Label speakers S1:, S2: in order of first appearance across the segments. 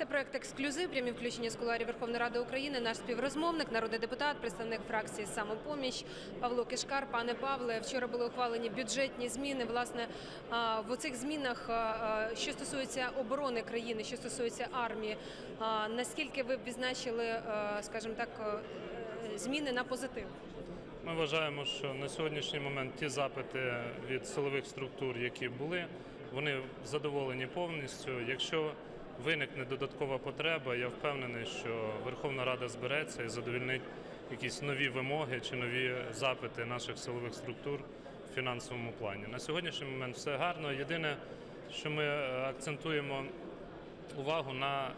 S1: Це проект ексклюзив, прямі включення з кулуарів Верховної Ради України. Наш співрозмовник, народний депутат, представник фракції «Самопоміч» Павло Кишкар. Пане Павле, вчора були ухвалені бюджетні зміни. Власне, в оцих змінах, що стосується оборони країни, що стосується армії, наскільки ви б відзначили, скажімо так, зміни на позитив?
S2: Ми вважаємо, що на сьогоднішній момент ті запити від силових структур, які були, вони задоволені повністю. Якщо виникне додаткова потреба, я впевнений, що Верховна Рада збереться і задовільнить якісь нові вимоги чи нові запити наших силових структур в фінансовому плані. На сьогоднішній момент все гарно. Єдине, що ми е, акцентуємо увагу на е,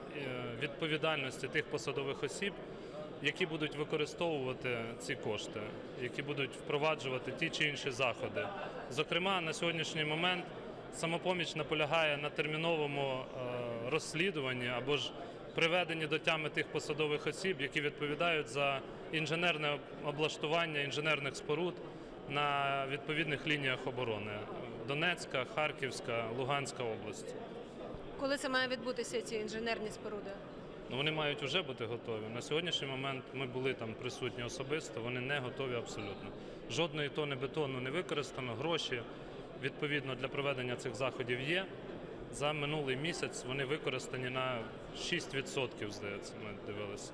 S2: відповідальності тих посадових осіб, які будуть використовувати ці кошти, які будуть впроваджувати ті чи інші заходи. Зокрема, на сьогоднішній момент самопоміч наполягає на терміновому е, розслідуванні або ж приведенні до тями тих посадових осіб, які відповідають за інженерне облаштування інженерних споруд на відповідних лініях оборони Донецька, Харківська, Луганська області.
S1: Коли це має відбутися ці інженерні споруди?
S2: Ну, вони мають вже бути готові. На сьогоднішній момент ми були там присутні особисто, вони не готові абсолютно. Жодної тони бетону не використано, гроші відповідно для проведення цих заходів є. За минулий місяць вони використані на 6%, здається, ми дивилися.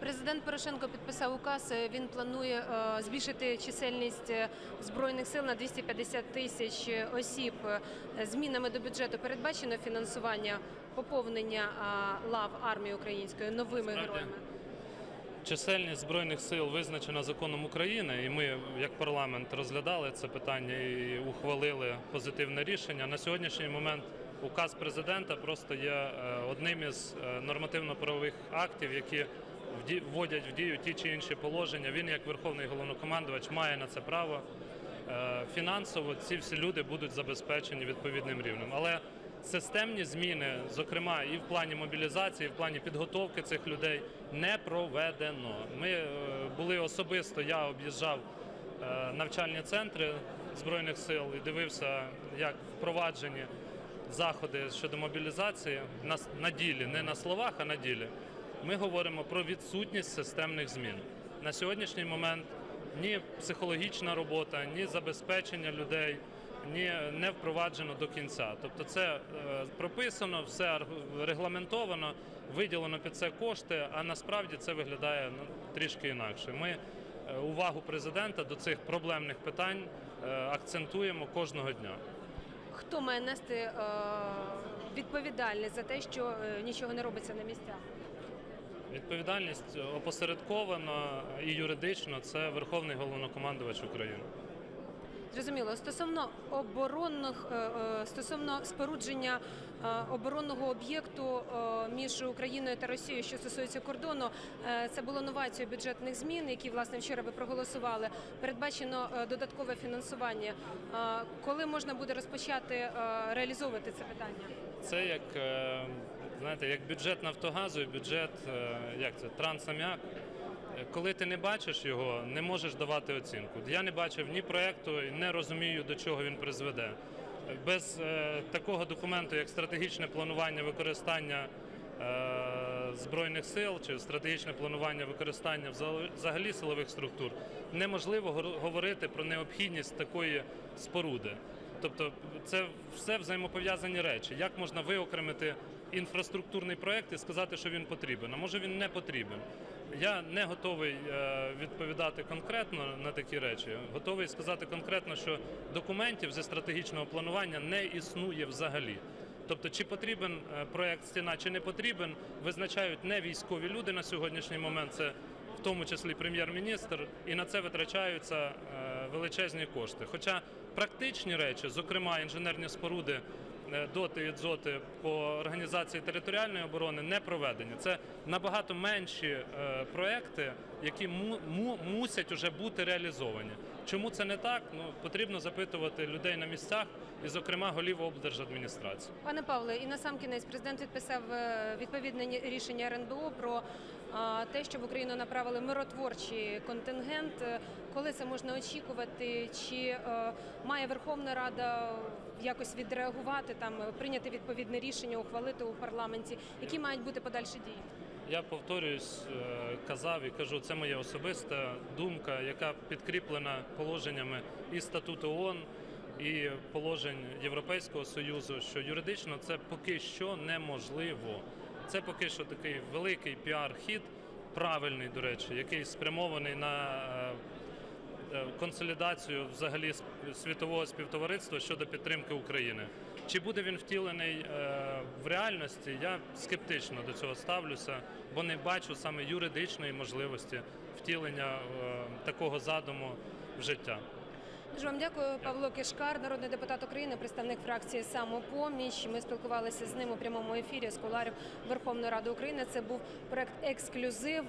S1: Президент Порошенко підписав указ. е, Він планує е, збільшити чисельність е, збройних сил на 250 тисяч осіб. Змінами до бюджету передбачено фінансування поповнення лав армії української новими
S2: Справді.
S1: героями.
S2: Чисельність збройних сил визначена законом України, і ми, як парламент, розглядали це питання і ухвалили позитивне рішення. На сьогоднішній момент указ президента просто є е, одним із е, нормативно-правових актів, які вводять в дію ті чи інші положення. Він, як верховний головнокомандувач, має на це право. Е, Фінансово ці всі люди будуть забезпечені відповідним рівнем. Але системні зміни, зокрема і в плані мобілізації, і в плані підготовки цих людей, не проведено. Ми були особисто, я об'їжджав навчальні центри збройних сил і дивився, як впроваджені заходи щодо мобілізації на, на ділі, не на словах, а на ділі. Ми говоримо про відсутність системних змін. На сьогоднішній момент ні психологічна робота, ні забезпечення людей ні не впроваджено до кінця. Тобто, це е, прописано, все регламентовано, виділено під це кошти, а насправді це виглядає ну, трішки інакше. Ми е, увагу президента до цих проблемних питань е, акцентуємо кожного дня.
S1: Хто має нести е, відповідальність за те, що е, нічого не робиться на місцях?
S2: Відповідальність опосередковано і юридично це Верховний головнокомандувач України.
S1: Зрозуміло. Стосовно оборонних е, е, стосовно спорудження е, оборонного об'єкту між Україною та Росією, що стосується кордону, це було новацією бюджетних змін, які власне вчора ви проголосували. Передбачено додаткове фінансування. Коли можна буде розпочати реалізовувати це питання?
S2: Це як знаєте, як бюджет Нафтогазу і бюджет як це Трансаміак. Коли ти не бачиш його, не можеш давати оцінку. Я не бачив ні проекту і не розумію, до чого він призведе. Без е, такого документу, як стратегічне планування використання е, збройних сил чи стратегічне планування використання взагалі- силових структур, неможливо говорити про необхідність такої споруди. Тобто це все взаємопов'язані речі. Як можна виокремити інфраструктурний проект і сказати, що він потрібен? А може він не потрібен? Я не готовий е, відповідати конкретно на такі речі. Готовий сказати конкретно, що документів зі стратегічного планування не існує взагалі. Тобто, чи потрібен е, проект стіна, чи не потрібен, визначають не військові люди на сьогоднішній момент. Це в тому числі прем'єр-міністр, і на це витрачаються е, величезні кошти. Хоча практичні речі, зокрема інженерні споруди, доти і дзоти по організації територіальної оборони не проведені. Це набагато менші е, проекти, які му, му- мусять уже бути реалізовані. Чому це не так? Ну потрібно запитувати людей на місцях і, зокрема, голів облдержадміністрації.
S1: Пане Павле, і на сам кінець президент підписав е, відповідне рішення РНБО про те, що в Україну направили миротворчий контингент. Коли це можна очікувати? Чи е, має Верховна Рада якось відреагувати, там прийняти відповідне рішення, ухвалити у парламенті? Які мають бути подальші дії?
S2: Я повторююсь, е, казав і кажу, це моя особиста думка, яка підкріплена положеннями і статуту ООН, і положень Європейського союзу, що юридично це поки що неможливо. Це поки що такий великий піар-хід, правильний, до речі, який спрямований на е, е, консолідацію взагалі світового співтовариства щодо підтримки України. Чи буде він втілений е, в реальності? Я скептично до цього ставлюся, бо не бачу саме юридичної можливості втілення е, такого задуму в життя.
S1: Дуже вам дякую, Павло Кишкар, народний депутат України, представник фракції Самопоміч. Ми спілкувалися з ним у прямому ефірі з куларів Верховної Ради України. Це був проект ексклюзив.